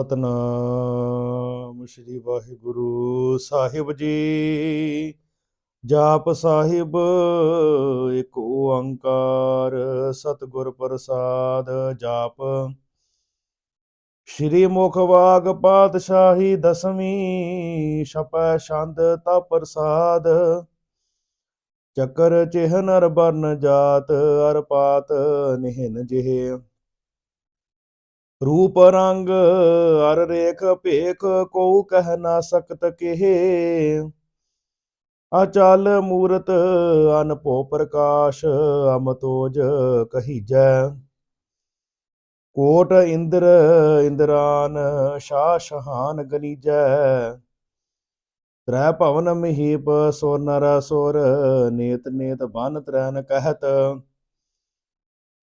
ਸਤਨਾਮ ਸ੍ਰੀ ਵਾਹਿਗੁਰੂ ਸਾਹਿਬ ਜੀ। ਜਾਪ ਸਾਹਿਬ, ਇੱਕ ਓੰਕਾਰ ਸਤਿਗੁਰ ਪ੍ਰਸਾਦ ਜਾਪ। ਸ਼੍ਰੀ ਮੁਖ ਵਾਗ ਪਾਤਸ਼ਾਹੀ ਦਸਵੀਂ ਛਪੈ ਛੰਦ ਤਾ ਪ੍ਰਸਾਦ। ਚੱਕਰ ਚਿਹਨ ਅਰ ਬਰਨ ਜਾਤ ਅਰ ਪਾਤ ਨਿਹਨ ਜਿਹੇ। ਰੂਪ ਰੰਗ ਅਰ ਰੇਖ ਭੇਖ ਕੋ ਕਹਿ ਨਾ ਸਕਤ ਕਿਹੇ। ਅਚਲ ਮੂਰਤ ਅਨਭੋ ਪ੍ਰਕਾਸ਼ ਅਮਤੋਜ ਕਹੀਜੈ। ਕੋਟ ਇੰਦਰ ਇੰਦਰਾਨ ਸ਼ਾ ਸ਼ਹਾਨ ਗਨੀਜੈ। ਤ੍ਰੈ ਭਵਨ ਮਹੀਪ ਸੋ ਨਰ ਸੁਰ, ਨੇਤ ਨੇਤ ਬਨ ਤ੍ਰੈਨ ਕਹਿਤ।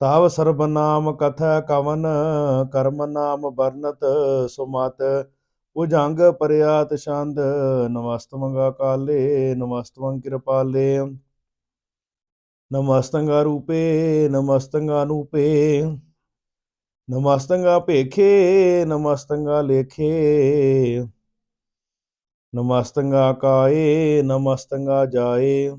ਤਾਵ ਸਰਬ ਨਾਮ ਕਥਾ ਕਵਨ, ਕਰਮ ਨਾਮ ਬਰਨਤ ਸੁਮਤ ਭੁਜੰਗ ਪਰਿਆਤ ਛੰਦ ਨਮਸਤਮੰਗਾ ਕਾਲੇ ਨਮਸਤਮੰ ਕਿਰਪਾਲੇ। ਨਮਸਤੰਗਾ ਰੂਪੇ, ਨਮਸਤੰਗਾ ਨੂਪੇ, ਨਮਸਤੰਗਾ ਭੇਖੇ, ਨਮਸਤੰਗਾ ਲੇਖੇ। ਨਮਸਤੰਗਾ ਕਾਏ, ਨਮਸਤੰਗਾ ਜਾਏ।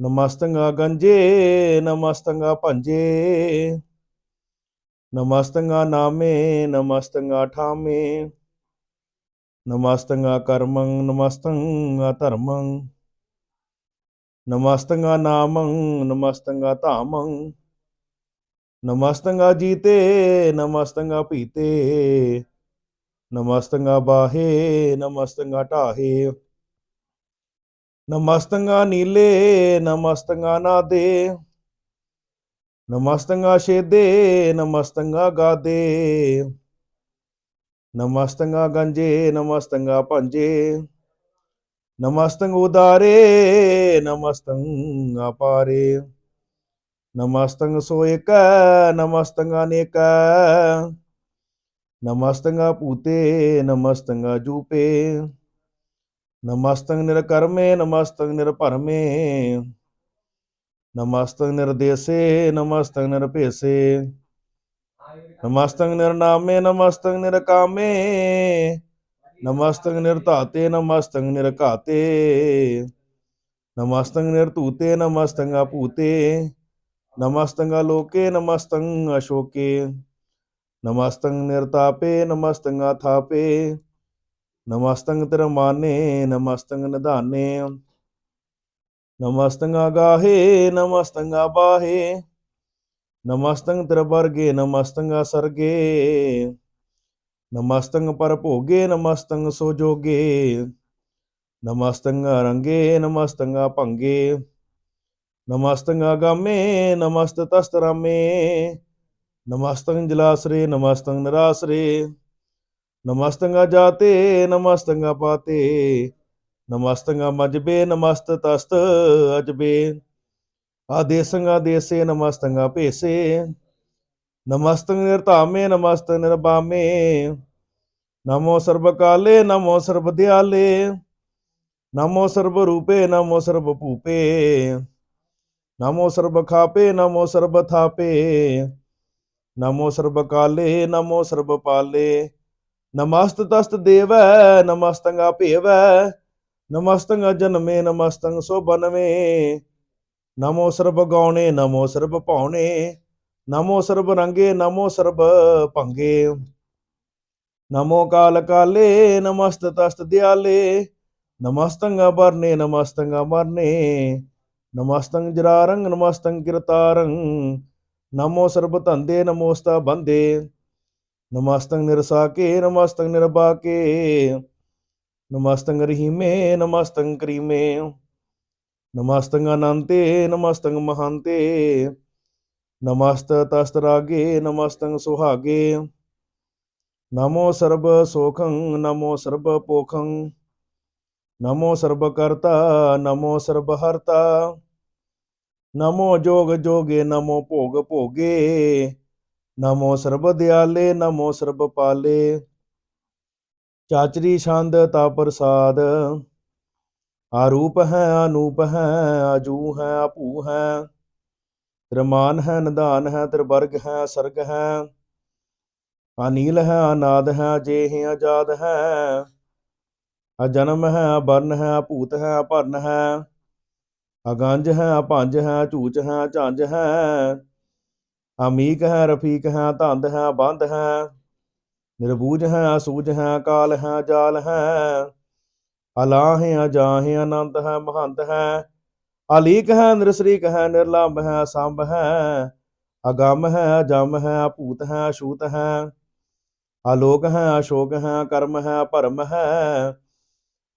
ਨਮਸਤੰਗਾ ਗੰਜੇ, ਨਮਸਤੰਗਾ ਭੰਜੇ। ਨਮਸਤੰਗਾ ਨਾਮੇ, ਨਮਸਤੰਗਾ ਠਾਮੇ। ਨਮਸਤੰਗਾ ਕਰਮੰ, ਨਮਸਤੰਗਾ ਧਰਮੰ। ਨਮਸਤੰਗਾ ਨਾਮੰ, ਨਮਸਤੰਗਾ ਧਾਮੰ। ਨਮਸਤੰਗਾ ਜੀਤੇ, ਨਮਸਤੰਗਾ ਪੀਤੇ ਨਮਸਤੰਗਾ ਬਾਹੇ, ਨਮਸਤੰਗਾ ਢਾਹੇ। ਨਮਸਤੰਗਾ ਨੀਲੇ ਨਮਸਤੰਗਾ ਨਾਦੇ ਨਮਸਤੰਗਾ ਛੇਦੇ ਨਮਸਤੰਗਾ ਗਾਦੇ ਨਮਸਤੰਗਾ ਗੰਜੇ ਨਮਸਤੰਗਾ ਭੰਜੇ ਨਮਸਤੰਗ ਉਦਾਰੇ ਨਮਸਤੰਗਾ ਪਾਰੇ ਨਮਸਤੰਗ ਸੋਇਕ ਨਮਸਤੰਗਾ ਨੇਕ ਨਮਸਤੰਗਾ ਪੂਤੇ ਨਮਸਤੰਗਾ ਜੂਪੇ ਨਮਸਤੰ ਨਿਰਕਰਮੇ ਨਮਸਤੰ ਨਿਰਭਰਮੇ ਨਮਸਤੰ ਨਿਰਦੇਸੇ ਨਮਸਤੰ ਨਿਰਭੇਸੇ ਨਮਸਤੰ ਨਿਰਨਾਮੇ ਨਮਸਤੰ ਨਿਰਕਾਮੇ ਨਮਸਤੰ ਨਿਰਧਾਤੇ ਨਮਸਤੰ ਨਿਰਘਾਤੇ ਨਮਸਤੰ ਨਿਰਧੂਤੇ ਨਮਸਤੰ ਭੂਤੇ ਨਮਸਤੰ ਲੋਕੇ ਨਮਸਤੰ ਅਸ਼ੋਕੇ ਨਮਸਤੰ ਨਿਰਤਾਪੇ ਨਮਸਤੰ ਥਾਪੇ ਨਮਸਤੰ ਤਿਰਮਾਨੇ ਨਮਸਤੰ ਨਿਧਾਨੇ। ਨਮਸਤੰ ਗਾਹੇ ਨਮਸਤੰ ਬਾਹੇ। ਨਮਸਤੰ ਤਿਰਵਰਗੇ ਨਮਸਤੰ ਸਰਗੇ। ਨਮਸਤੰ ਪਰਭੋਗੇ ਨਮਸਤੰ ਸੋਜੋਗੇ। ਨਮਸਤੰ ਰੰਗੇ ਨਮਸਤੰ ਭੰਗੇ। ਨਮਸਤੰ ਗਾਮੇ, ਨਮਸਤ ਤਸਤਰਾਮੇ ਨਮਸਤੰ ਜਲਾਸਰੇ ਨਮਸਤੰ ਨਰਾਸਰੇ। ਨਮਸਤੰਗਾ ਜਾਤੇ, ਨਮਸਤੰਗਾ ਪਾਤੇ। ਨਮਸਤੰਗਾ ਮਜਬੇ, ਨਮਸਤ ਤਸਤ, ਅਜਬੇ। ਆਦੇਸੰਗਾ ਦੇਸੇ, ਨਮਸਤੰਗਾ ਭੇਸੇ। ਨਮਸਤੰ ਨਿਰਧਾਮੇ, ਨਮਸਤ ਨਿਰਬਾਮੇ। ਨਮੋ ਸਰਬ ਕਾਲੇ, ਨਮੋ ਸਰਬ ਦਿਆਲੇ। ਨਮੋ ਸਰਬ ਰੂਪੇ, ਨਮੋ ਸਰਬ ਭੂਪੇ। ਨਮੋ ਸਰਬ ਖਾਪੇ, ਨਮੋ ਨਮਸਤ ਤਸਤ ਦੇਵੈ, ਨਮਸਤੰਗਾ ਭੇਵੈ, ਨਮਸਤੰਗਾ ਜਨਮੇ ਨਮਸਤੰ ਸੋ ਬਨਵੇ ਨਮੋ ਸਰਬ ਗਾਉਣੇ, ਨਮੋ ਸਰਬ ਭਾਉਣੇ, ਨਮੋ ਸਰਬ ਰੰਗੇ, ਨਮੋ ਸਰਬ ਭੰਗੇ। ਨਮੋ ਕਾਲ ਕਾਲੇ ਨਮਸਤ ਤਸਤ ਦਿਆਲੇ, ਨਮਸਤੰਗਾ ਬਰਨੇ ਨਮਸਤੰਗਾ ਮਰਨੇ। ਨਮਸਤੰ ਜਰਾਰੰਗ ਨਮਸਤੰ ਕਿਰਤਾਰੰ ਨਮੋ ਸਰਬ ਧੰਦੇ, ਨਮੋਸਤਾ ਬੰਦੇ। ਨਮਸਤੰ ਨਿਰਸਾਕੇ ਨਮਸਤੰ ਨਿਰਬਾਕੇ ਨਮਸਤੰ ਰਹੀਮੇ ਨਮਸਤੰ ਕਰੀਮੇ। ਨਮਸਤੰ ਅਨੰਤੇ ਨਮਸਤੰ ਮਹੰਤੇ। ਨਮਸਤ ਤਸਤ ਰਾਗੇ ਨਮਸਤੰ ਸੁਹਾਗੇ। ਨਮੋ ਸਰਬ ਸੋਖੰ, ਨਮੋ ਸਰਬ ਪੋਖੰ। ਨਮੋ ਸਰਬ ਕਰਤਾ, ਨਮੋ ਸਰਬ ਹਰਤਾ। ਨਮੋ ਜੋਗ ਜੋਗੇ, ਨਮੋ ਭੋਗ ਭੋਗੇ। ਨਮੋ ਸਰਬ ਦਿਆਲੇ, ਨਮੋ ਸਰਬ ਪਾਲੇ। ਚਾਚਰੀ ਛੰਦ ਤਾ ਪ੍ਰਸਾਦ, ਆਰੂਪ ਹੈ ਅਨੂਪ ਹੈ, ਆਜੂ ਹੈ, ਆਪੂ ਹੈ। ਤ੍ਰਮਾਨ ਹੈ, ਨਿਧਾਨ ਹੈ, ਤ੍ਰਿਵਰਗ ਹੈ, ਸਰਗ ਹੈ। ਅਨੀਲ ਹੈ, ਅਨਾਦ ਹੈ, ਜੇ ਹੈ, ਆਜ਼ਾਦ ਹੈ। ਅਜਨਮ ਹੈ ਬਰਨ ਹੈ ਭੂਤ ਹੈ ਭਰਨ ਹੈ। ਅਗੰਜ ਹੈ ਭੰਜ ਹੈ ਝੂਚ ਹੈ ਝੰਜ ਹੈ। ਅਮੀਕ ਹੈ, ਰਫੀਕ ਹੈ, ਧੰਦ ਹੈ, ਬੰਦ ਹੈ, ਨਿਰਬੂਜ ਹੈ ਅਸੂਝ ਹੈ, ਕਾਲ ਹੈ, ਜਾਲ ਹੈ ਅਲਾਹ ਹੈ ਅਜਾਹ ਹੈ ਅਨੰਤ ਹੈ ਮਹੰਤ ਹੈ, ਅਲੀਕ ਹੈ, ਨਿਰਸਰੀਕ ਹੈ ਨਿਰਲੰਭ ਹੈ, ਸੰਭ ਹੈ, ਅਗੰਮ ਹੈ, ਅਜਮ ਹੈ, ਭੂਤ ਹੈ ਅਛੂਤ ਹੈ, ਅਲੋਕ ਹੈ, ਅਸ਼ੋਕ ਹੈ, ਕਰਮ ਹੈ, ਭਰਮ ਹੈ,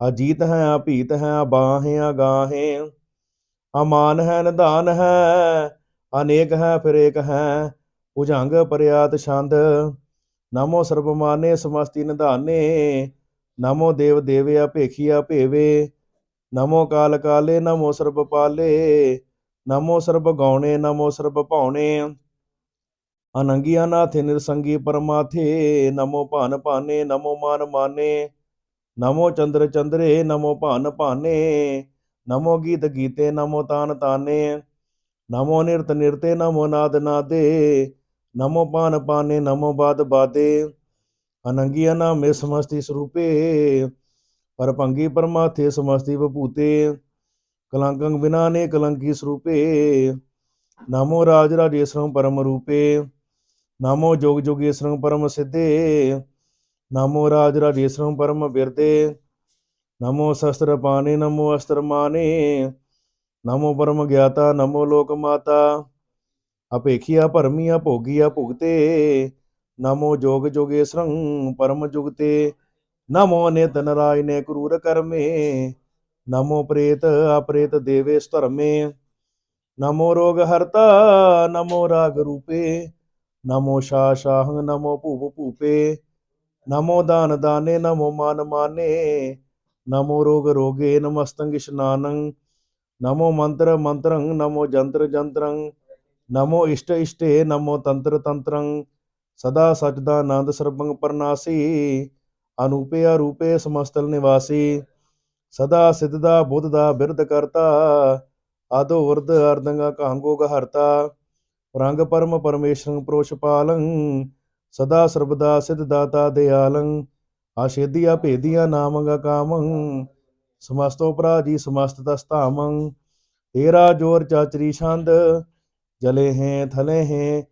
ਅਜੀਤ ਹੈ ਅਭੀਤ ਹੈ ਅਬਾਹ ਹੈ ਅਗਾਹ ਹੈ ਅਮਾਨ ਹੈ, ਨਿਧਾਨ ਹੈ ਅਨੇਕ ਹੈ, ਫਿਰ ਏਕ ਹੈ। ਭੁਜੰਗ ਪਰਿਆਤ ਛੰਦ, ਨਮੋ ਸਰਬਮਾਨੇ ਸਮਸਤੀ ਨਿਧਾਨੇ, ਨਮੋ ਦੇਵ ਦੇਵਿਆ ਭੇਖੀਆ ਭੇਵੇ, ਨਮੋ ਕਾਲ ਕਾਲੇ, ਨਮੋ ਸਰਬ ਪਾਲੇ, ਨਮੋ ਸਰਬ ਗਾਉਣੇ, ਨਮੋ ਸਰਬ ਭਾਉਣੇ। ਅਨੰਗੀਆ ਨਾਥੇ ਨਿਰਸੰਗੀ ਪਰਮਾਥੇ, ਨਮੋ ਭਾਨ ਭਾਨੇ, ਨਮੋ ਮਾਨ ਮਾਨੇ, ਨਮੋ ਚੰਦਰ ਚੰਦਰੇ, ਨਮੋ ਭਾਨ ਭਾਨੇ, ਨਮੋ ਗੀਤ ਗੀਤੇ, ਨਮੋ ਤਾਨ ਤਾਨੇ। ਨਮੋ ਨਿਰਤ ਨਿਰਤੇ, ਨਮੋ ਨਾਦ ਨਾਦੇ, ਨਮੋ ਪਾਨ ਪਾਨੇ, ਨਮੋ ਬਾਦ ਬਾਦੇ। ਅਨੰਗੀਆ ਨਾਮੇ ਸਮਸਤੀ ਸਰੂਪੇ ਪਰਭੰਗੀ ਪਰਮਾਥੇ ਸਮਸਤੀ ਵਿਭੂਤੇ। ਕਲੰਕੰ ਬਿਨਾ ਨੇ ਕਲੰਕੀ ਸਰੂਪੇ, ਨਮੋ ਰਾਜ ਰਾਜੇਸ਼ਰੰ ਪਰਮ ਰੂਪੇ। ਨਮੋ ਜੋਗ ਜੋਗੇਸ਼ਰੰ ਪਰਮ ਸਿੱਧੇ, ਨਮੋ ਰਾਜ ਰਾਜੇਸ਼ਰੰ ਪਰਮ ਬਿਰਦੇ। ਨਮੋ ਸ਼ਸਤਰ ਪਾਨੇ, ਨਮੋ ਅਸਤਰ ਮਾਨੇ ਨਮੋ ਪਰਮ ਗਿਆਤਾ, ਨਮੋ ਲੋਕ ਮਾਤਾ। ਅਪੇਖੀਆ ਭਰਮੀਆ ਭੋਗੀਆ ਭੁਗਤੇ। ਨਮੋ ਜੋਗ ਜੋਗੇਸ਼ਰੰ ਪਰਮ ਜੁਗਤੇ ਨਮੋ ਨਿਤ ਨਰਾਇਨੇ ਕਰੂਰ ਕਰਮੇ। ਨਮੋ ਪ੍ਰੇਤ ਅਪ੍ਰੇਤ ਦੇਵੇ ਧਰਮੇ। ਨਮੋ ਰੋਗ ਹਰਤਾ, ਨਮੋ ਰਾਗ ਰੂਪੇ। ਨਮੋ ਸ਼ਾ ਸ਼ਾਹੰ, ਨਮੋ ਭੂਪ ਭੂਪੇ। ਨਮੋ ਦਾਨ ਦਾਨੇ, ਨਮੋ ਮਾਨ ਮਾਨੇ। ਨਮੋ ਰੋਗ ਰੋਗੇ ਨਮਸਤੰ ਇਸ਼ਨਾਨੰ। ਨਮੋ ਮੰਤਰ ਮੰਤਰੰ ਨਮੋ ਜੰਤਰ ਜੰਤਰੰ ਨਮੋ ਇਸ਼ਟ ਇਸ਼ਟੇ ਨਮੋ ਤੰਤਰ ਤੰਤਰੰ ਸਦਾ ਸਚਦਾ ਆਨੰਦ ਸਰਬੰਗ ਪਰਨਾਸੀ ਅਨੂਪੇ ਰੂਪੇ ਸਮਸਤਲ ਨਿਵਾਸੀ ਸਦਾ ਸਿੱਧਦਾ ਬੁੱਧ ਦਾ ਬਿਰਧ ਕਰਤਾ ਆਦੋ ਉਰਦ ਅਰਦੰਗਾ ਕਾਂਗੋ ਹਰਤਾ ਰੰਗ ਪਰਮ ਪਰਮੇਸ਼ਰੰ ਪ੍ਰੋਸ਼ ਪਾਲੰ ਸਦਾ ਸਰਬਦਾ ਸਿਧ ਦਾਤਾ ਦਿਆਲੰ ਆਸ਼ੇਦੀਆ ਭੇਦੀਆ ਨਾਮੰਗਾ ਕਾਮੰ ਸਮਸਤੋ ਪਰਾਜੀ ਸਮਸਤ ਦਸਤਾਮੰ ਤੇਰਾ ਜੋਰ ਚਾਚਰੀ ਛੰਦ, ਜਲੇ ਹੈ, ਥਲੇ ਹੈ,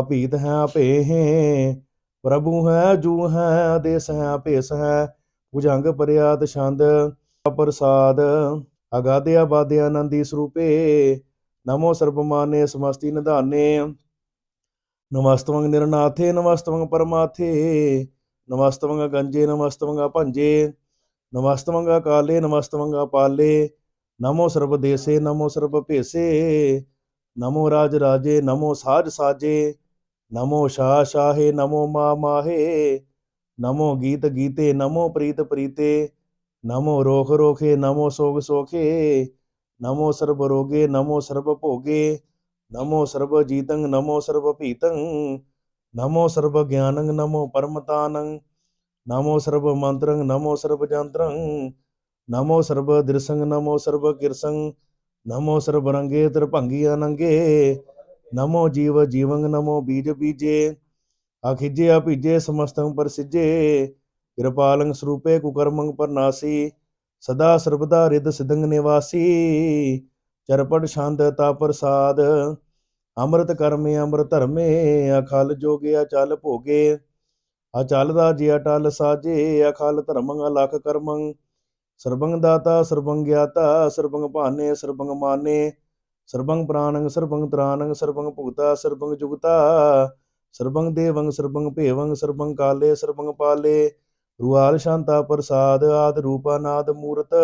ਅਭੀਤ ਹੈ ਅਭੇ ਹੈ। ਪ੍ਰਭੂ ਹੈ, ਜੂ ਹੈ, ਆਦੇਸ ਹੈ ਅਭੇਸ ਹੈ। ਭੁਜੰਗ ਪਰਿਆਦ ਛੰਦ, ਪ੍ਰਸਾਦ। ਅਗਾਦੇ ਆਬਾਦੇ ਆਨੰਦੀ ਸਰੂਪੇ, ਨਮੋ ਸਰਬਮਾਨੇ ਸਮਸਤੀ ਨਿਧਾਨੇ। ਨਮਸਤਵੰਗ ਨਿਰਨਾਥੇ ਨਮਸਤਵੰਗ ਪਰਮਾਥੇ। ਨਮਸਤਵੰਗ ਗੰਜੇ ਨਮਸਤਵੰਗ ਭੰਜੇ। ਨਮਸਤਵੰਗ ਕਾਲੇ ਨਮਸਤਵੰਗ ਪਾਲੇ, ਨਮੋ ਸਰਬ ਦੇਸੇ, ਨਮੋ ਸਰਬ ਭੇਸੇ, ਨਮੋ ਰਾਜ ਰਾਜੇ, ਨਮੋ ਸਾਜ ਸਾਜੇ, ਨਮੋ ਸ਼ਾਹ ਸ਼ਾਹੇ, ਨਮੋ ਮਾ ਮਾਹੇ, ਨਮੋ ਗੀਤ ਗੀਤੇ, ਨਮੋ ਪ੍ਰੀਤ ਪ੍ਰੀਤੇ, ਨਮੋ ਰੋਖ ਰੋਖੇ, ਨਮੋ ਸੋਗ ਸੋਖੇ, ਨਮੋ ਸਰਬ ਰੋਗੇ, ਨਮੋ ਸਰਬ ਭੋਗੇ, ਨਮੋ ਸਰਬ ਜੀਤੰ, ਨਮੋ ਸਰਬ ਭੀਤੰ, ਨਮੋ ਸਰਬ ਗਿਆਨੰ, ਨਮੋ ਪਰਮਤਾਨੰ ਨਮੋ ਸਰਬ ਮੰਤਰੰ, ਨਮੋ ਸਰਬ ਜੰਤਰੰ, ਨਮੋ ਸਰਬ ਦਿਰਸੰ, ਨਮੋ ਸਰਬ ਕਿਰਸੰ, ਨਮੋ ਸਰਬ ਰੰਗੇ ਤ੍ਰਿਭੰਗੀ ਅਨੰਗੇ ਨਮੋ ਜੀਵ ਜੀਵੰ ਨਮੋ ਬੀਜ ਬੀਜੇ, ਅਖਿਜੇ ਅਭਿਜੇ ਸਮਸਤੰ ਪਰਸਿਜੇ ਕਿਰਪਾਲੰ ਸਰੂਪੇ ਕੁਕਰਮੰ ਪਰਨਾਸੀ, ਸਦਾ ਸਰਬਦਾ ਰਿਦ ਸਿਦੰਗ ਨਿਵਾਸੀ, ਚਰਪਟ ਛੰਦ ਤਾ ਪ੍ਰਸਾਦ, ਅੰਮ੍ਰਿਤ ਕਰਮੇ ਅੰਮ੍ਰਿਤ ਧਰਮੇ, ਅਖਲ ਜੋਗੇ ਅਚਲ ਭੋਗੇ। ਅਚਲ ਜੇ ਅਟਲ ਸਾਜੇ, ਅਖਲ ਧਰਮੰ ਅਲਖ ਕਰਮੰ ਸਰਬੰਗ ਦਾਤਾ, ਸਰਬੰਗ ਗਿਆਤਾ, ਸਰਬੰਗ ਭਾਨੇ, ਸਰਬੰਗ ਮਾਨੇ। ਸਰਬੰਗ ਪ੍ਰਾਣੰ ਸਰਬੰਗ ਤ੍ਰਾਣੰ ਸਰਬੰਗ ਭੁਗਤਾ, ਸਰਬੰਗ ਜੁਗਤਾ। ਸਰਬੰਗ ਦੇਵੰ ਸਰਬੰਗ ਭੇਵੰ ਸਰਬੰਗ ਕਾਲੇ, ਸਰਬੰਗ ਪਾਲੇ। ਰੂਆਲ ਸ਼ਾਂਤਾ ਪ੍ਰਸਾਦ, ਆਦ ਰੂਪਾਨਾਦ ਮੂਰਤ।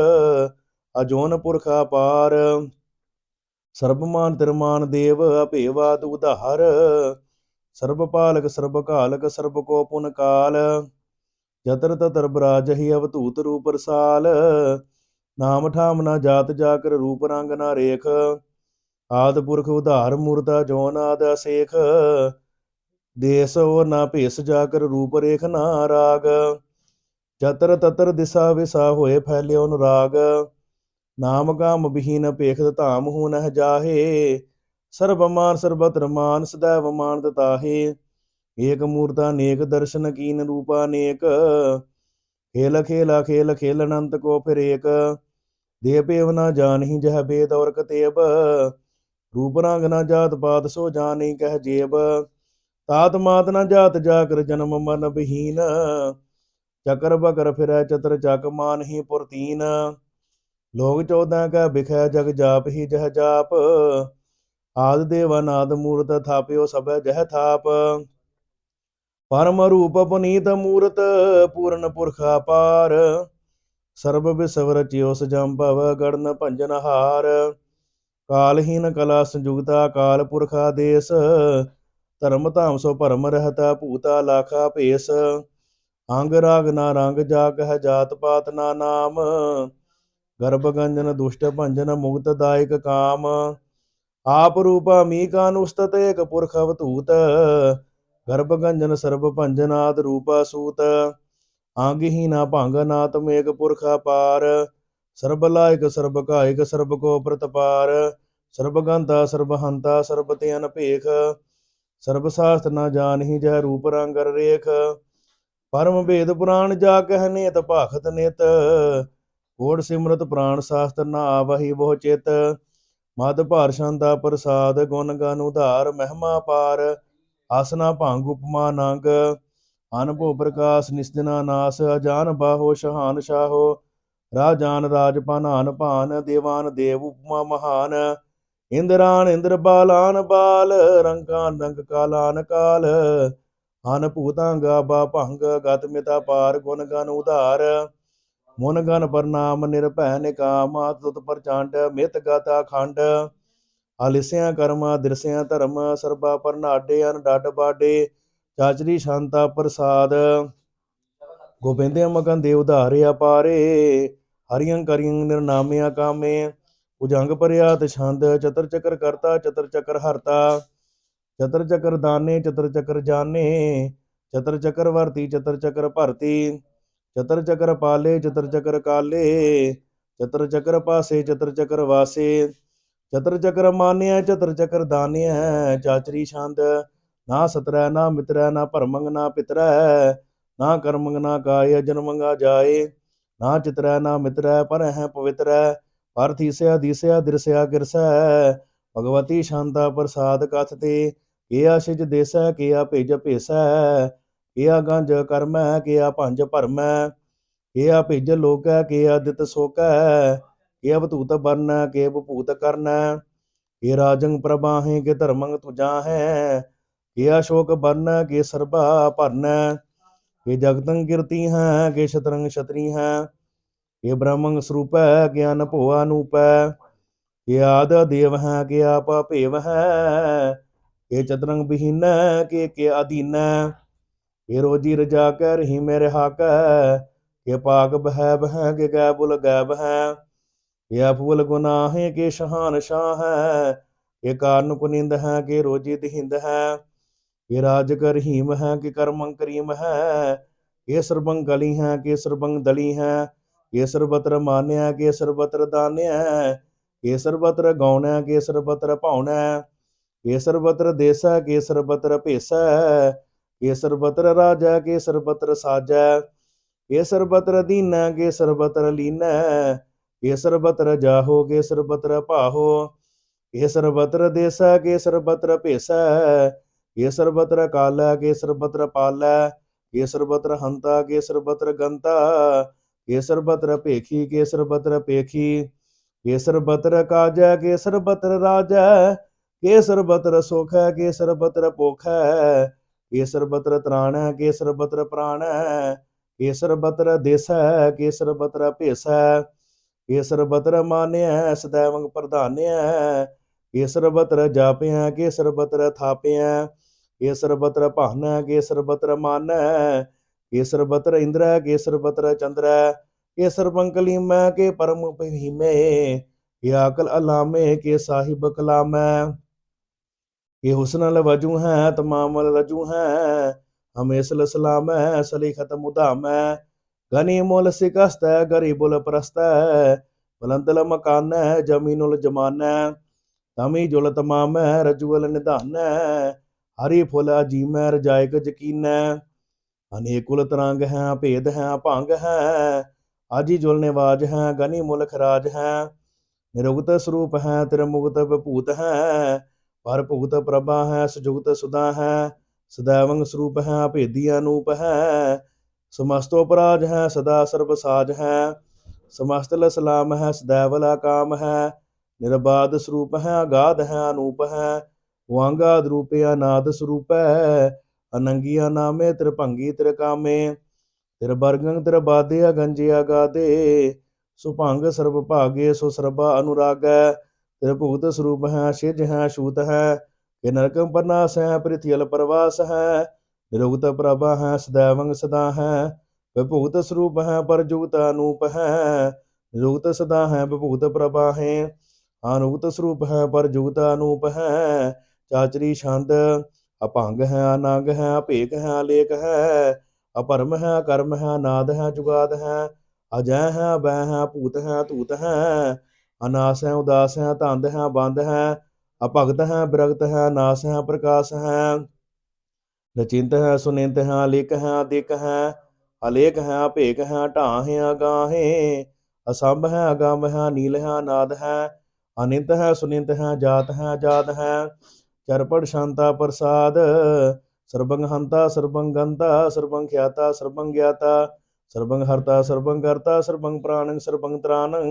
ਅਜੋਨ ਪੁਰਖ ਅਪਾਰ। ਸਰਬਮਾਨ ਤਿਰਮਾਨ ਦੇਵ ਅਭੇਵਾਦ ਉਧਾਰ ਸਰਬ ਪਾਲਕ ਸਰਬ ਕਾਲਕ ਸਰਬ ਕੋ ਪੁਨ ਕਾਲ ਜਤਰ ਤਤਰ ਬਰਾਜਹੀ ਅਵਤੂਤ ਰੂਪ ਰਸਾਲ। ਨਾਮ ਠਾਮ ਨਾ ਜਾਤ ਜਾਕਰ ਰੂਪ ਰੰਗ ਨਾ ਰੇਖ। ਆਦ ਪੁਰਖ ਉਧਾਰ ਮੂਰਤਾ ਜੋਨ ਆਦ ਸੇਖ ਦੇਸ ਉਹ ਨਾ ਭੇਸ ਜਾਕਰ ਰੂਪ ਰੇਖ ਨਾ ਰਾਗ। ਜਤਰ ਤਤਰ ਦਿਸਾ ਵਿਸਾ ਹੋਏ ਫੈਲਿਓ ਨੁਰਾਗ ਨਾਮ ਕਾਮ ਬਿਹੀਨ ਭੇਖਤ ਧਾਮ ਹੂ ਨਹ ਜਾਹੇ। ਸਰਬ ਮਾਨ ਸਰਬਤਰ ਮਾਨ ਸदैव ਮਾਨ ਤਤਾਹੇ ਏਕ ਮੂਰਤਾ ਨੇਕ ਦਰਸ਼ਨ ਕੀਨ ਰੂਪਾ ਨੇਕ। ਖੇਲ ਖੇਲਾ ਖੇਲ ਖੇਲ ਅਨੰਤ ਕੋ ਫਿਰ ਏਕ। ਦੇ ਪੇਵ ਨਾ ਜਾਣਹੀ ਜਹ ਬੇਦ ਔਰ ਕਤੇਬ। ਰੂਪ ਰੰਗ ਨਾ ਜਾਤ ਪਾਤ ਸੋ ਜਾਣੀ ਕਹਿ ਜੇਬ। ਤਾਤ ਮਾਤ ਨਾ ਜਾਤ ਜਾਕਰ ਜਨਮ ਮਨ ਬਹੀਨ। ਚਕਰ ਬਕਰ ਫਿਰੈ ਚਤਰ ਚੱਕ ਮਾਨਹੀ ਪੁਰਤੀਨ ਲੋਕ ਚੌਦਾਂ ਕਾ ਬਿਖੈ ਜਗ ਜਾਪ ਹੀ ਜਹ ਜਾਪ। ਆਦ ਦੇਵਾ ਨਾਦ ਮੂਰਤ ਥਾਪਿਓ ਸਭੈ ਜਹ ਥਾਪ। ਪਰਮ ਰੂਪ ਪੁਨੀਤ ਮੂਰਤ ਪੂਰਨ ਪੁਰਖ ਅਪਾਰ। ਸਰਬ ਵਿਸਵ ਰਚਿਓ ਸਜੰਭਵ ਗੜਨ ਭੰਜਨ ਹਾਰ। ਕਾਲਹੀਨ ਕਲਾ ਸੰਜੁਗਤਾ ਕਾਲ ਪੁਰਖਾ ਦੇਸ ਧਰਮ ਧਾਮ ਸੋ ਭਰਮ ਰਹਤਾ ਭੂਤਾ ਲਾਖਾ ਭੇਸ। ਅੰਗ ਰਾਗ ਨਾ ਰੰਗ ਜਾ ਕਹਿ ਜਾਤ ਪਾਤ ਨਾ ਨਾਮ। ਗਰਭ ਗੰਜਨ ਦੁਸ਼ਟ ਭੰਜਨ ਮੁਕਤ ਦਾਇਕ ਕਾਮ। ਆਪ ਰੂਪਾ ਮੀਕਾ ਨੁਸਤਤ ਏਕ ਪੁਰਖ ਅਵਤੂਤ ਗਰਭ ਗੰਜਨ ਸਰਬ ਭੰਜਨ ਆਦ ਰੂਪਾ ਸੂਤ, ਆਂਗਹੀਨਾ ਭੰਗ ਨਾਤਮ ਏਕ ਪੁਰਖ ਅਪਾਰ, ਸਰਬ ਲਾਇਕ ਸਰਬ ਕਾਇਕ ਸਰਬ ਕੋ ਪ੍ਰਤਪਾਰ, ਸਰਬ ਗੰਤਾ ਸਰਬ ਹੰਤਾ ਸਰਬ ਤੇ ਅਨਭੇਖ ਸਰਬ ਸ਼ਾਸਤਰ ਨਾ ਜਾਣਹੀ ਜਹ ਰੂਪ ਰੰਗ ਰੇਖ, ਪਰਮ ਭੇਦ ਪੁਰਾਣ ਜਾ ਕਹਿ ਨੇਤ ਭਾਖਤ ਨਿਤ, ਕੋੜ ਸਿਮਰਤ ਪ੍ਰਾਣ ਸ਼ਾਸਤ ਨਾ ਆਵਹੀ ਬਹੁ ਚਿਤ ਮਦ ਭਾਰ ਸ਼ਾਂਤਾ ਪ੍ਰਸਾਦ, ਗੁਣ ਗਨ ਉਧਾਰ, ਮਹਿਮਾ ਪਾਰ, ਆਸਨਾ ਭੰਗ ਉਪਮਾ ਨੰਗ ਅਨਭੋ ਪ੍ਰਕਾਸ਼ ਨਿਸਦਨਾ ਨਾਸ, ਅਜਾਨ ਬਾਹੋ ਸ਼ਹਾਨ ਸ਼ਾਹੋ, ਰਾਜਾਨ ਰਾਜ ਭਾਨਾਨ ਭਾਨ, ਦੇਵਾਨ ਦੇਵ ਉਪਮਾ ਮਹਾਨ, ਇੰਦਰਾਨ ਇੰਦਰ ਬਾਲਾਨ ਬਾਲ ਰੰਗਾਨ ਰੰਗ ਕਾਲਾਨ ਕਾਲ ਹਨ ਭੂਤਾਂਗਾ ਬਾ ਭੰਗ, ਗਤ ਮਿਤਾ ਪਾਰ, ਗੁਣ ਗਨ ਉਧਾਰ ਮੁਨ ਗਨ ਪਰਨਾਮ ਨਿਰਭੈ ਨਿਕਾਮ ਤੁਤ ਪ੍ਰਚੰਡ ਮਿਤ ਗਾਤਾ ਖੰਡ। ਆਲਿਸਿਆਂ ਕਰਮਾ, ਦਿਰਸਿਆਂ ਧਰਮ, ਸਰਬਾ ਪਰਨਾਡੇ ਅਨ ਡੱਡ ਬਾਡੇ, ਚਾਚਰੀ ਸ਼ਾਂਤਾ ਪ੍ਰਸਾਦ। ਗੋਬਿੰਦੇ ਮਗਨ ਦੇ ਉਧਾਰਿਆ ਅਪਾਰੇ, ਹਰੀਆਂ ਕਰੀਆਂ ਨਿਰਨਾਮਿਆ ਕਾਮੇ। ਉਜੰਗ ਪਰਿਆ ਛੰਦ, ਚਤਰ ਚੱਕਰ ਕਰਤਾ, ਚਤਰ ਚੱਕਰ ਹਰਤਾ। ਚਤਰ ਚਕਰ ਦਾਨੇ, ਚਤਰ ਚੱਕਰ ਜਾਣੇ ਚਤਰ ਚੱਕਰ ਵਰਤੀ, ਚਤਰ ਚੱਕਰ ਭਰਤੀ। ਚਤਰ ਚੱਕਰ ਪਾਲੇ, ਚਤਰ ਚੱਕਰ ਕਾਲੇ, ਚਤਰ ਚੱਕਰ ਪਾਸੇ, ਚਤਰ ਚੱਕਰ ਵਾਸੇ, ਚਤਰ ਚੱਕਰ ਮਾਨਿਆ, ਚਤਰ ਚੱਕਰ ਦਾਨਿਆ, ਚਾਚਰੀ ਛੰਦ, ਨਾ ਸਤਰੈ, ਨਾ ਮਿਤਰੈ, ਨਾ ਭਰਮੰਗ, ਨਾ ਪਿਤਰੈ, ਨਾ ਕਰਮੰਗ, ਨਾ ਕਾਇ ਜਨਮੰਗਾ ਜਾਏ, ਨਾ ਚਿਤਰੈ, ਨਾ ਮਿਤਰੈ ਪਰ ਹੈ ਪਵਿੱਤਰੈ ਪਰ ਥੀਸਿਆ ਦੀਸਿਆ, ਦਿਰਸਿਆ ਗਿਰਸੈ ਭਗਵਤੀ ਸ਼ਾਂਤਾ ਪ੍ਰਸਾਦ ਕਥ ਤੇ ਕੀ ਆਸ਼ਿਜ ਦੇਸੈ ਕੀ ਆ ਭੇਜ ਭੇਸੈ ਕੀ ਆ ਗੰਜ ਕਰਮੈ ਕੀ ਆ ਭੰਜ ਭਰਮੈ ਕੀ ਆ ਭੇਜ ਲੋਕੈ ਕੀ ਆ ਦਿਤ ਸੋਕੈ ਕੀ ਅਵਤੂਤ ਬਰਨੈ ਕੀ ਭੂਤ ਕਰਨੈ ਕੀ ਰਾਜੰ ਪ੍ਰਬਾਹੇ ਕੀ ਧਰਮੰ ਤੁਜਾ ਹੈ ਕੀ ਅਸ਼ੋਕ ਬਰਨੈ ਕੀ ਸਰਬਾ ਭਰਨੈ ਕੀ ਜਗਤੰ ਕੀਰਤੀ ਹੈ ਕਿ ਸ਼ਤਰੰਗ ਛਤਰੀ ਹੈ ਕੀ ਬ੍ਰਹਮੰ ਸਰੂਪੈ ਗਿਆਨ ਭੋਆ ਨੂਪੈ ਕੀ ਆਦ ਦੇਵ ਹੈ ਕੀ ਆਪ ਭੇਵ ਹੈ ਕੀ ਚਤਰੰਗ ਬਹੀਨੈ ਕੀ ਕੀ ਅਧੀਨ ਕੀ ਰੋਜੀ ਰਜਾ ਕਰ ਹੀ ਮੇਰੇ ਹਾਕੈ ਕੀ ਪਾਕ ਬਹਿ ਬਹਿ ਕੀ ਗੈ ਗੈਬ ਹੈ ਕੀ ਅਫੁਲ ਗੁਨਾਹ ਹੈ ਕੀ ਸ਼ਹਾਨ ਸ਼ਾਹ ਹੈ ਕੀ ਕਾਰਨ ਕੁਨਿੰਦ ਹੈ ਕੀ ਰੋਜੀ ਦਹਿੰਦ ਹੈ ਕੀ ਰਾਜ ਕਰਹੀਮ ਹੈ ਕਿ ਕਰਮੰ ਕਰੀਮ ਹੈ ਇਹ ਸਰਬੰ ਗਲੀ ਹੈ ਕਿ ਸਰਬੰ ਦਲੀ ਹੈ ਇਹ ਸਰਬਤਰ ਮਾਨਿਆ ਕਿ ਸਰਬਤਰ ਦਾਨਿਆ ਇਹ ਸਰਬਤਰ ਗਾਉਣਾ ਕਿ ਸਰਬਤਰ ਭਾਉਣਾ ਇਹ ਸਰਬਤਰ ਦੇਸਾ ਕਿ ਸਰਬਤਰ ਭੇਸਾ ਇਹ ਸਰਬਤਰ ਰਾਜਾ ਕਿ ਸਰਬਤਰ ਸਾਜਾ ਇਹ ਸਰਬਤਰ ਦੀਨਾ ਕਿ ਸਰਬਤਰ ਲੀਨਾ ਇਹ ਸਰਬਤਰ ਜਾਹੋ ਕਿ ਸਰਬਤਰ ਭਾਹੋ ਇਹ ਸਰਬਤਰ ਦੇਸਾ ਕਿ ਸਰਬਤਰ ਭੇਸਾ ਇਹ ਸਰਬਤਰ ਕਾਲਾ ਕੇ ਸਰਬਤਰ ਪਾਲਾ ਇਹ ਸਰਬਤਰ ਹੰਤਾ ਕੇ ਸਰਬਤਰ ਗੰਤਾ ਇਹ ਸਰਬਤਰ ਭੇਖੀ ਕੇ ਸਰਬਤਰ ਪੇਖੀ ਇਹ ਸਰਬਤਰ ਕਾਜੈ ਕੇ ਸਰਬਤਰ ਰਾਜੈ ਕੇ ਸਰਬਤਰ ਸੁਖੈ ਕੇ ਸਰਬਤਰ ਪੋਖੈ ਇਹ ਸਰਬਤਰ ਤ੍ਰਾਣੈ ਕੇ ਸਰਬਤਰ ਪ੍ਰਾਣੈ ਇਹ ਸਰਬਤਰ ਦੇਸੈ ਕੇ ਸਰਬਤਰ ਭੇਸੈ ਇਹ ਸਰਬਤਰ ਮਾਨਿਆ ਸदैवੰ ਪ੍ਰਧਾਨਿਆ ਇਹ ਸਰਬਤਰ ਜਾਪਿਆ ਕੇ ਸਰਬਤਰ ਥਾਪਿਆ ਇਹ ਸਰਬਤਰ ਭਾਨੈ ਕੇ ਸਰਬਤਰ ਮਾਨੈ ਇਹ ਸਰਬਤਰ ਇੰਦਰੈ ਕੇ ਸਰਬਤਰ ਚੰਦਰੈ ਇਹ ਸਰਬੰਕਲੀਮੈ ਕੇ ਪਰਮ ਪਹੀਮੇ ਇਹ ਅਕਲ ਅਲਾਮੇ ਕੇ ਸਾਹਿਬ ਕਲਾਮੈ ਇਹ ਹੁਸਨ ਲ ਵਜੂ ਹੈ, ਤਮਾਮ ਲ ਰਜੂ ਹੈ। ਹਮੇਸਲ ਸਲਾਮੈ ਸਲੀ ਖਤਮ ਉਧਾਮੈ। ਗਨੀ ਮੁਲ ਸਿਕਸਤੈ ਗਰੀਬੁਲ ਪ੍ਰਸਤੈ। ਬਲੰਦਲ ਮਕਾਨੈ ਜਮੀਨੁਲ ਜਮਾਨੈ। ਤਮੀ ਜੁਲ ਤਮਾਮੈ ਰਜੂਲ ਨਿਧਾਨੈ। ਹਰੀ ਫੁੱਲ ਅਜੀਮੈ, ਰਜਾਇਕ ਯਕੀਨੈ। ਅਨੇਕ ਕੁਲ ਤਰੰਗ ਹੈ, ਭੇਦ ਹੈ, ਭੰਗ ਹੈ। ਆਜੀ ਜੁਲ ਨਿਵਾਜ ਹੈ, ਗਨੀ ਮੁਲਖ ਰਾਜ ਹੈ। ਨਿਰੁਗਤ ਸਰੂਪ ਹੈ ਤੇਰੇ ਮੁਗਤ ਵਿਭੂਤ ਹੈ। ਪਰ ਭੁਗਤ ਪ੍ਰਭਾ ਹੈ, ਸੁਜੁਗਤ ਸੁਦਾ ਹੈ, ਸਦਾਵੰਗ ਸਰੂਪ ਹੈ ਅਭੇਦੀ ਅਨੂਪ ਹੈ। ਸਮਸਤ ਉਪਰਾਜ ਹੈ, ਸਦਾ ਸਰਬ ਸਾਜ ਹੈ। ਸਮਸਤ ਲਸਲਾਮ ਹੈ, ਸਦਾਵਲਾ ਕਾਮ ਹੈ। ਨਿਰਬਾਦ ਸਰੂਪ ਹੈ, ਅਗਾਧ ਹੈ, ਅਨੂਪ ਹੈ। ਵਾਂਗਾ ਦਰੂਪੇ ਅਨਾਦ ਸਰੂਪ ਹੈ। ਅਨੰਗੀਆ ਨਾਮੇ, ਤ੍ਰਿਭੰਗੀ ਤ੍ਰਿਕਾਮੇ। ਤ੍ਰਿਬਰਗੰ ਤ੍ਰਿਬਾਦੇ ਅਗੰਜਿਆ ਗਾਦੇ ਸੁਭੰਗ ਸਰਬ ਭਾਗੇ, ਸੋ ਸਰਬਾ ਅਨੁਰਾਗੈ। ਤੇ ਭੁਗਤ ਸਰੂਪ ਹੈ ਸਿਜ ਹੈ ਸ਼ੂਤ ਹੈ, ਕਿ ਨਰਕੰ ਪਰਨਾਸ ਹੈ ਪ੍ਰਿਥਿਅਲ ਪ੍ਰਵਾਸ ਹੈ, ਨਿਰੁਗਤ ਪ੍ਰਭਾ ਹੈ ਸਦੈਵੰ ਸਦਾ ਹੈ ਵਿਭੂਤ ਸਰੂਪ ਹੈ, ਪਰਜੁਗਤ ਅਨੂਪ ਹੈ, ਨਿਰੁਗਤ ਸਦਾ ਹੈ ਵਿਭੂਤ ਪ੍ਰਭਾ ਹੈ, ਅਨੂਗਤ ਸਰੂਪ ਹੈ, ਪਰਜੁਗਤ ਅਨੂਪ ਹੈ, ਚਾਚਰੀ ਛੰਦ ਅਪੰਗ ਹੈ, ਅਨੰਗ ਹੈ ਅਪੇਕ ਹੈ, ਅਲੇਖ ਹੈ, ਅਪਰਮ ਹੈ ਕਰਮ ਹੈ ਨਾਦ ਹੈ, ਜੁਗਾਦ ਹੈ, ਅਜੈ ਹੈ ਬੈ ਹੈ, ਭੂਤ ਹੈ ਤੂਤ ਹੈ ਅਨਾਸ ਹੈ, ਉਦਾਸ ਹੈ, ਧੰਦ ਹੈ, ਬੰਦ ਹੈ, ਅਭਗਤ ਹੈ, ਬਿਰਗਤ ਹੈ, ਨਾਸ ਹੈ, ਪ੍ਰਕਾਸ਼ ਹੈ। ਨਚਿੰਤ ਹੈ, ਸੁਨਿੰਤ ਹੈ, ਅਲੇਖ ਹੈ, ਅਦਿਕ ਹੈ, ਅਲੇਖ ਹੈ ਅਭੇਕ ਹੈ, ਢਾਹ ਹੈ, ਅਗਾਹੇ, ਅਸੰਭ ਹੈ ਅਗੰਮ ਹੈ ਨੀਲ ਹੈ ਨਾਦ ਹੈ, ਅਨਿੰਤ ਹੈ, ਸੁਨਿੰਤ ਹੈ, ਜਾਤ ਹੈ ਜਾਤ ਹੈ। ਚਰਪੜ ਸ਼ਾਂਤਾ ਪ੍ਰਸਾਦ, ਸਰਬੰਗ ਹੰਤਾ, ਸਰਬੰਗ ਗੰਤਾ, ਸਰਬੰਗ ਖਿਆਤਾ, ਸਰਬੰਗ ਗਿਆਤਾ, ਸਰਬੰਗ ਹਰਤਾ, ਸਰਬੰਗ ਕਰਤਾ, ਸਰਬੰਗ ਪ੍ਰਾਣੰ ਸਰਬੰਗ ਤ੍ਰਾਣੰ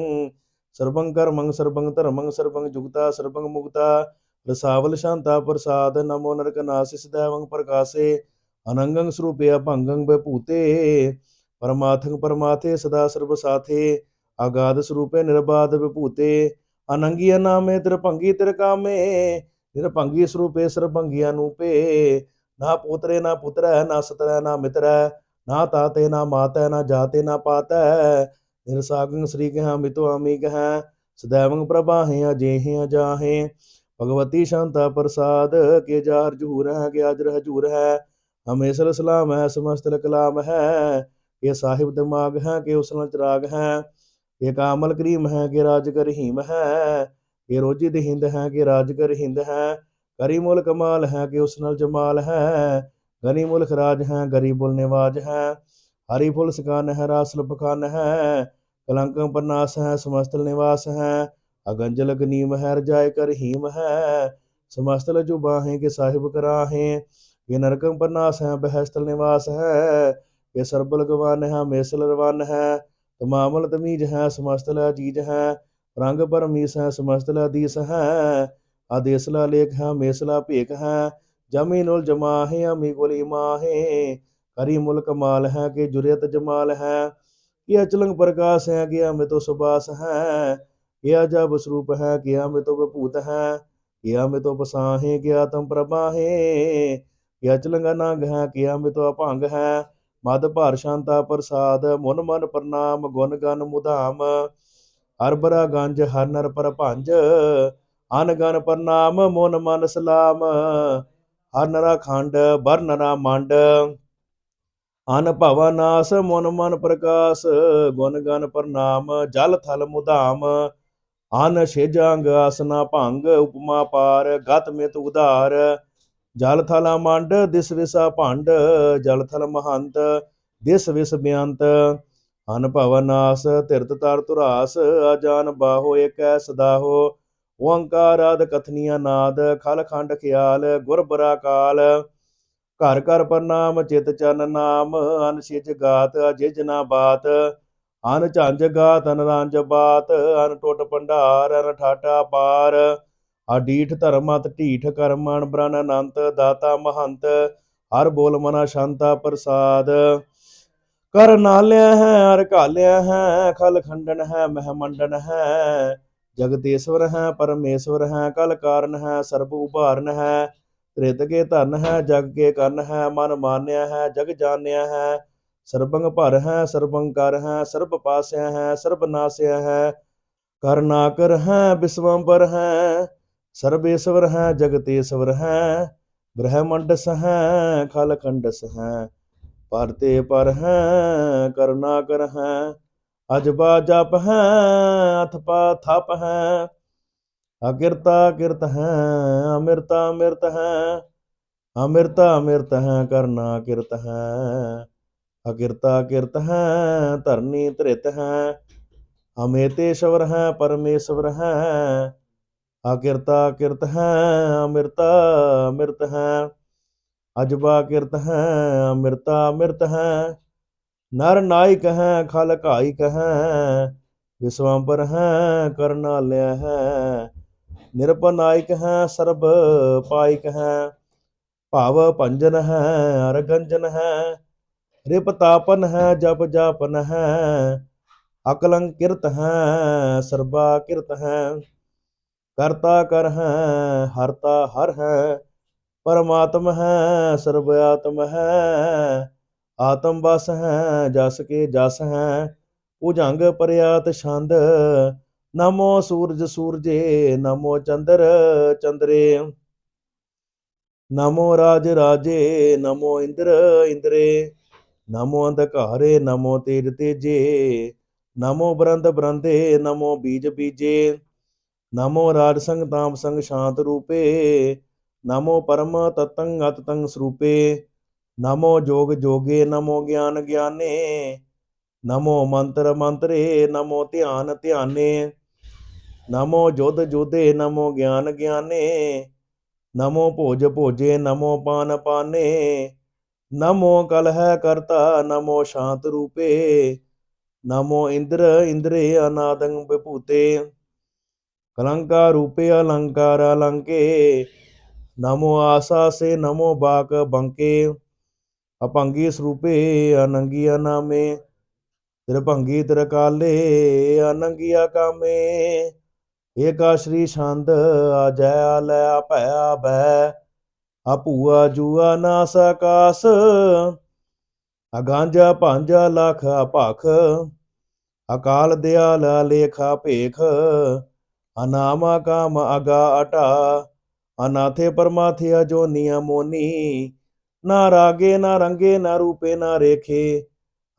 ਸਰਬੰਗ ਕਰਮੰ ਸਰਬੰਗ ਧਰਮੰ ਸਰਬੰਗ ਜੁਗਤਾ ਸਰਬੰਗ ਮੁਕਤਾ, ਰਸਾਵਲ ਸ਼ਾਂਤਾ ਪ੍ਰਸਾਦ, ਨਮੋ ਨਰਕ ਨਾਸਿ ਸदैवं ਪ੍ਰਕਾਸੇ, ਅਨੰਗੰ ਸਰੂਪੇ ਭੰਗੰ ਵਿਭੂਤੇ ਪਰਮਾਥੰ ਪਰਮਾਥੇ ਸਦਾ ਸਰਬ ਸਾਥੇ, ਆਗਾਦ ਸਰੂਪੇ ਨਿਰਬਾਦ ਵਿਭੂਤੇ ਅਨੰਗੀ ਨਾਮੇ ਤ੍ਰਿਭੰਗੀ ਤ੍ਰਿਕਾਮੇ ਨਿਰਭੰਗੀ ਸਰੂਪੇ ਸਰਭੰਗੀ ਅਨੂਪੇ ਨਾ ਪੋਤਰੇ ਨਾ ਪੁੱਤਰੈ, ਨਾ ਸਤਰੈ, ਨਾ ਮਿਤਰੈ, ਨਾ ਤਾਤੇ ਨਾ ਮਾਤੈ, ਨਾ ਜਾਤੇ ਨਾ ਪਾਤੈ ਨਿਰਸਾਗੰ ਸ੍ਰੀ ਕਹਾ ਮਿਤੋ ਅਮੀ ਕਹਾ ਸदैवं ਪ੍ਰਭਾਹੇ ਅਜੇਹੇ ਅਜਾਹੇ ਭਗਵਤੀ ਸ਼ਾਂਤਾ ਪ੍ਰਸਾਦ ਕੇ ਜਾਰ ਜਹੂਰ ਹੈ ਕੇ ਅਜਰ ਹਜੂਰ ਹੈ ਹਮੇਸ਼ਰ ਸਲਾਮ ਹੈ ਸਮਸਤ ਕਲਾਮ ਹੈ ਇਹ ਸਾਹਿਬ ਦਿਮਾਗ ਹੈ ਕਿ ਉਸ ਨਾਲ ਚਰਾਗ ਹੈ ਇਹ ਕਾਮਲ ਕਰੀਮ ਹੈ ਕਿ ਰਾਜ ਕਰ ਹੀਮ ਹੈ ਇਹ ਰੋਜੀ ਦੇ ਹਿੰਦ ਹੈ ਕਿ ਰਾਜ ਕਰ ਹਿੰਦ ਹੈ ਕਰੀ ਮੁਲ ਕਮਾਲ ਹੈ ਕਿ ਉਸ ਨਾਲ ਜਮਾਲ ਹੈ ਗਨੀ ਮੁਲਕ ਰਾਜ ਹੈ ਗਰੀਬੁਲ ਨਿਵਾਜ ਹੈ ਹਰੀ ਫੁੱਲ ਸਕਾਨ ਹੈ ਰਾਸਲ ਬਖਾਨ ਹੈ, ਕਲੰਕੰ ਪਰਨਾਸ ਹੈ, ਸਮਸਤਲ ਨਿਵਾਸ ਹੈ, ਅਗੰਜਲ ਗਨੀਮ ਹੈ ਰਜਾਇ ਕਰ ਹੀਮ ਹੈ, ਸਮਸਤਲ ਜੁਬਾਹੇ ਕੇ ਸਾਹਿਬ ਕਰਾਹੇ ਇਹ ਨਰਕੰ ਪਰਨਾਸ ਹੈ, ਬਹਿਸਤਲ ਨਿਵਾਸ ਹੈ ਇਹ ਸਰਬਲ ਗਵਾਨ ਹੈ, ਮੇਸਲ ਰਵਾਨ ਹੈ, ਤਮਾਮਲ ਤਮੀਜ ਹੈ, ਸਮਸਤਲ ਅਜੀਜ ਹੈ, ਰੰਗ ਪਰਮੀਸ ਹੈ, ਸਮਸਤਲ ਅਦੀਸ ਹੈ, ਆਦੇਸਲਾ ਲੇਖ ਹੈ, ਮੇਸਲਾ ਭੇਖ ਕਰੀ ਮੁਲਕ ਮਾਲ ਹੈ ਕਿ ਜੁਰਿयत ਜਮਾਲ ਹੈ, ਕਿ ਅਚਲੰਗ ਪ੍ਰਕਾਸ਼ ਹੈ ਕਿ ਅਮਿ ਤੋ ਸੁਬਾਸ ਹੈ ਇਹ ਅਜਬ ਸਰੂਪ ਹੈ ਕਿ ਅਮਿ ਤੋ ਹੈ, ਕਿ ਅਮਿਤੋ ਤੋ ਪਸਾਹੇ, ਕਿ ਆਤਮ ਪ੍ਰਭਾ ਹੈ ਇਹ ਅਚਲੰਗ ਅਨੰਗ ਹੈ, ਕਿ ਅਮਿ ਅਭੰਗ ਹੈ, ਮਦ ਭਾਰ ਸ਼ਾਂਤਾ ਪ੍ਰਸਾਦ, ਮੁਨ ਮਨ ਪ੍ਰਨਾਮ ਗੁਣ ਗਨ ਮੁਧਾਮ, ਹਰ ਗੰਜ, ਹਰ ਨਰ ਪਰ ਭੰਜ, ਅਨ ਗਨ ਪ੍ਰਨਾਮ ਮੁਨ ਮਨ ਸਲਾਮ, ਹਰ ਨਰਾ ਖੰਡ ਬਰ ਨਰਾ ਮੰਡ ਅਨ ਭਵ ਨਾਸ ਮਨ ਮਨ ਪ੍ਰਕਾਸ਼, ਗੁਣ ਗਨ ਪ੍ਰਨਾਮ ਜਲ ਥਲ ਮੁਧਾਮ, ਅਨ ਛੇਜੰਗ ਆਸਨਾ ਭੰਗ, ਉਪਮਾ ਪਾਰ, ਗਤ ਮਿਤ ਉਧਾਰ, ਜਲ ਥਲਾ ਮੰਡ, ਦਿਸ ਵਿਸਾ ਭੰਡ, ਜਲ ਥਲ ਮਹੰਤ, ਦਿਸ ਵਿਸ ਬਿਆੰਤ, ਅਨ ਭਵ ਨਾਸ ਤਿਰਤ ਤਰ ਤੁਰਾਸ ਅਜਾਨ ਬਾਹੋ ਏਕੈ ਸਦਾਹੋ, ਓੰਕਾਰ ਆਦ ਕਥਨੀਆ ਨਾਦ, ਖਲ ਖੰਡ ਖਿਆਲ, ਗੁਰ ਬਰਾ ਕਾਲ ਘਰ ਘਰ ਪ੍ਰਨਾਮ ਚਿਤ ਚਨ ਨਾਮ, ਅਨ ਸਿਜ ਗਾਤ ਅਜਿਜ ਨਾ ਬਾਤ, ਅਨ ਝੰਜ ਗਾਤ ਅਨ ਰੰਜ ਬਾਤ, ਅਨ ਟੁੱਟ ਭੰਡਾਰ, ਅਨ ਠਾਟਾ ਪਾਰ, ਅਡੀਠ ਧਰਮਤ ਢੀਠ ਕਰਮਣ ਬ੍ਰਨ ਅਨੰਤ, ਦਾਤਾ ਮਹੰਤ, ਹਰ ਬੋਲ ਮਨਾ ਸ਼ਾਂਤਾ ਪ੍ਰਸਾਦ। ਕਰ ਨਾਲਿਆ ਹੈ ਹਰ ਘਾਲਿਆ ਹੈ, ਖਲ ਖੰਡਨ ਹੈ, ਮਹਿ ਮੰਡਨ ਹੈ, ਜਗਤੇਸ਼ਵਰ ਹੈ, ਪਰਮੇਸ਼ਵਰ ਹੈ, ਕਲ ਕਾਰਨ ਹੈ, ਸਰਬ ਉਭਾਰਨ ਹੈ ਤ੍ਰਿਤ ਕੇ ਧਨ ਹੈ, ਜਗ ਕੇ ਕੰਨ ਹੈ, ਮਨ ਮਾਨਿਆ ਹੈ, ਜਗ ਜਾਣਿਆ ਹੈ। ਸਰਬੰਗ ਭਰ ਹੈ, ਸਰਬੰਗ ਕਰ ਹੈ, ਸਰਬ ਪਾਸਿਆ ਹੈ, ਸਰਬ ਨਾਸਿਆ ਹੈ। ਕਰਨਾਕਰ ਹੈ ਵਿਸਵੰਬਰ ਹੈ। ਸਰਬੇਸ਼ਵਰ ਹੈ, ਜਗਤੇਸ਼ਵਰ ਹੈ। ਬ੍ਰਹਮੰਡਸ ਹੈ, ਖਲਖੰਡਸ ਹੈ। ਪਰਤੇ ਪਰ ਹੈ ਕਰਨਾਕਰ ਹੈ। ਅਜਬਾ ਜਪ ਹੈ, ਅਥਪਾ ਥਪ ਹੈ। ਅਕਿਰਤਾ ਕਿਰਤ ਹੈ, ਅਮਿਰਤਾ ਅਮਿਰਤ ਹੈ, ਅਮਿਰਤ ਅਮਿਰਤ ਹੈ, ਕਰਨਾ ਕਿਰਤ ਹੈ। ਅਕਿਰਤਾ ਕਿਰਤ ਹੈ, ਧਰਨੀ ਧ੍ਰਿਤ ਹੈ ਅਮੇਤੇਸ਼ਵਰ ਹੈ, ਪਰਮੇਸ਼ਵਰ ਹੈ। ਅਕਿਰਤਾ ਕਿਰਤ ਹੈ, ਅਮਿਰਤਾ ਅਮਿਰਤ ਹੈ, ਅਜਬਾ ਕਿਰਤ ਹੈ, ਅਮਿਰਤਾ ਅਮਿਰਤ ਹੈ। ਨਰ ਨਾਇਕ ਹੈ ਖਲਕਾਇਕ ਹੈ, ਵਿਸਵੰਬਰ ਹੈ ਕਰਨਾਲਿਆ ਹੈ। ਨਿਰਪਨਾਇਕ ਹੈ, ਸਰਬ ਪਾਇਕ ਹੈ। ਭਾਵ ਭੰਜਨ ਹੈ, ਅਰਗੰਜਨ ਹੈ। ਰਿਪਤਾਪਨ ਹੈ, ਜਪ ਜਾਪਨ ਹੈ। ਅਕਲੰਕਿਰਤ ਹੈ ਸਰਬਾ ਕਿਰਤ ਹੈ। ਕਰਤਾ ਕਰ ਹੈ, ਹਰਤਾ ਹਰ ਹੈ। ਪਰਮਾਤਮ ਹੈ, ਸਰਬ ਆਤਮ ਹੈ। ਆਤਮ ਬਸ ਹੈ, ਜਸ ਕੇ ਜਸ ਹੈ। ਉਜੰਗ ਪਰਿਆਤ ਛੰਦ ਨਮੋ ਸੂਰਜ ਸੂਰਜੇ, ਨਮੋ ਚੰਦਰ ਚੰਦਰੇ। ਨਮੋ ਰਾਜ ਰਾਜੇ, ਨਮੋ ਇੰਦਰ ਇੰਦਰੇ। ਨਮੋ ਅੰਧਕਾਰੇ, ਨਮੋ ਤੇਜ ਤੇਜੇ। ਨਮੋ ਬਰੰਦ ਬਰੰਦੇ, ਨਮੋ ਬੀਜ ਬੀਜੇ। ਨਮੋ ਰਾਜ ਸੰਗ ਤਾਮ ਸੰਗ ਸ਼ਾਂਤ ਰੂਪੇ। ਨਮੋ ਪਰਮ ਤਤੰ ਅਤਤੰ ਸਰੂਪੇ। ਨਮੋ ਜੋਗ ਜੋਗੇ, ਨਮੋ ਗਿਆਨ ਗਿਆਨੇ। ਨਮੋ ਮੰਤਰ ਮੰਤਰੇ, ਨਮੋ ਧਿਆਨ ਧਿਆਨੇ। ਨਮੋ ਜੋਧ ਜੋਧੇ, ਨਮੋ ਗਿਆਨ ਗਿਆਨੇ, ਨਮੋ ਭੋਜ ਭੋਜੇ, ਨਮੋ ਪਾਨ ਪਾਨੇ, ਨਮੋ ਕਲਹ ਕਰਤਾ, ਨਮੋ ਸ਼ਾਂਤ ਰੂਪੇ, ਨਮੋ ਇੰਦਰ ਇੰਦਰੇ ਅਨਾਦੰ ਵਿਭੂਤੇ, ਕਲੰਕਾ ਰੂਪੇ ਅਲੰਕਾਰ ਅਲੰਕੇ, ਨਮੋ ਆਸਾ ਸੇ ਨਮੋ ਬਾਕ ਬੰਕੇ ਅਪੰਗੀ ਸਰੂਪੇ ਅਨੰਗੀਆ ਨਾਮੇ, ਤ੍ਰਿਭੰਗੀ ਤਿਰਕਾਲੇ ਅਨੰਗੀਆ ਕਾਮੇ ਏਕਾ ਸ਼੍ਰੀ ਛੰਦ ਆਜੈ ਲੈ ਭੈ ਬੈ ਆਪੂਆ ਜੂਆ ਨਾ ਆਕਾਸ, ਅਗਾਂਜਾ ਭਾਂਜਾ ਲਖ ਭਖ, ਅਕਾਲ ਦਿਆਲ ਲੇਖਾ ਭੇਖ, ਅਨਾਮਾ ਕਾਮ ਅਗਾ ਅਟਾ, ਅਨਾਥੇ ਪਰਮਾਥੇ ਅਜੋਨੀਆ ਮੋਨੀ, ਨਾ ਰਾਗੇ, ਨਾ ਰੰਗੇ, ਨਾ ਰੂਪੇ, ਨਾ ਰੇਖੇ,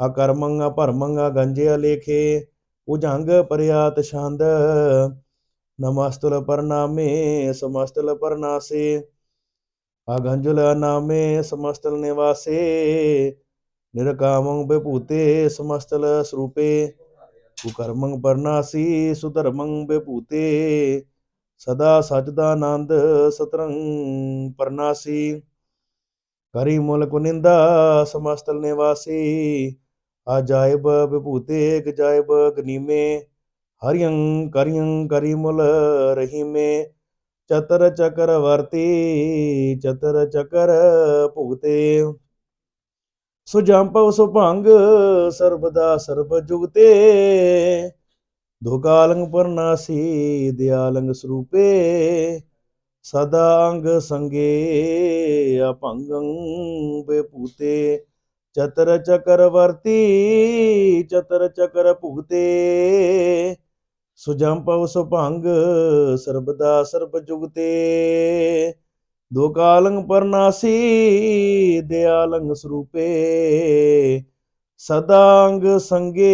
ਅਕਰਮੰਗ ਭਰਮੰਗ ਗੰਜੇ ਲੇਖੇ ਉਜੰਗ ਪਰਿਆਤ ਛੰਦ ਨਮਸਤੁਲ ਪਰਨਾਮੇ, ਸਮਸਤੁਲ ਪਰਨਾਸੇ। ਅਗੰਜੁਲ ਨਾਮੇ, ਸਮਸਤਲ ਨਿਵਾਸੇ। ਨਿਰਕਾਮੰ ਵਿਭੂਤੇ ਸਮਸਤਲ ਸਰੂਪੇ। ਕੁਕਰਮੰ ਪਰਨਾਸੀ ਸੁਧਰਮੰ ਵਿਭੂਤੇ ਸਦਾ ਸਚਦਾ ਆਨੰਦ ਸਤਰੰ ਪਰਨਾਸੀ। ਕਰੀ ਮੁਲ ਕੁਨਿੰਦਾ ਸਮਸਤਲ ਨਿਵਾਸੀ। ਅਜਾਇਬ ਵਿਭੂਤੇ ਗਜਾਇਬ ਗਨੀਮੇ ਹਰਿਯੰ ਕਰਿਯੰ ਕਰੀ ਮੁਲ ਰਹੀਮੇ ਚਤਰ ਚਕਰ ਵਰਤੀ, ਚਤਰ ਭੁਗਤੇ। ਸੁਜੰਪਉ ਸੁਭੰਗ ਸਰਬਦਾ ਸਰਬ ਜੁਗਤੇ। ਦੁਕਾਲੰਗ ਪਰਨਾਸੀ ਦਿਆਲੰਗ ਸਰੂਪੇ। ਸਦਾ ਅੰਗ ਸੰਗੇ ਅਭੰਗੰ ਬੇਪੂਤੇ ਚਤਰ ਚਕਰ ਚਤਰ ਚਕਰ ਭੁਗਤੇ। ਸੁਜੰਪਵ ਸੁਭੰਗ ਸਰਬਦਾ ਸਰਬ ਜੁਗਤੇ ਦੋ ਕਾਲੰਗ ਪਰਨਾਸੀ ਦਿਆਲੰਗ ਸਰੂਪੇ। ਸਦਾੰਗ ਸੰਗੇ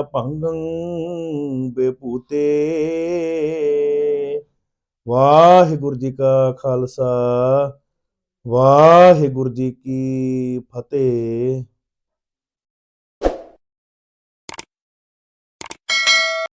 ਅਭੰਗੰ ਬੇਪੂਤੇ। ਵਾਹਿਗੁਰੂ ਜੀ ਕਾ ਖਾਲਸਾ, ਵਾਹਿਗੁਰੂ ਜੀ ਕੀ ਫਤਿਹ।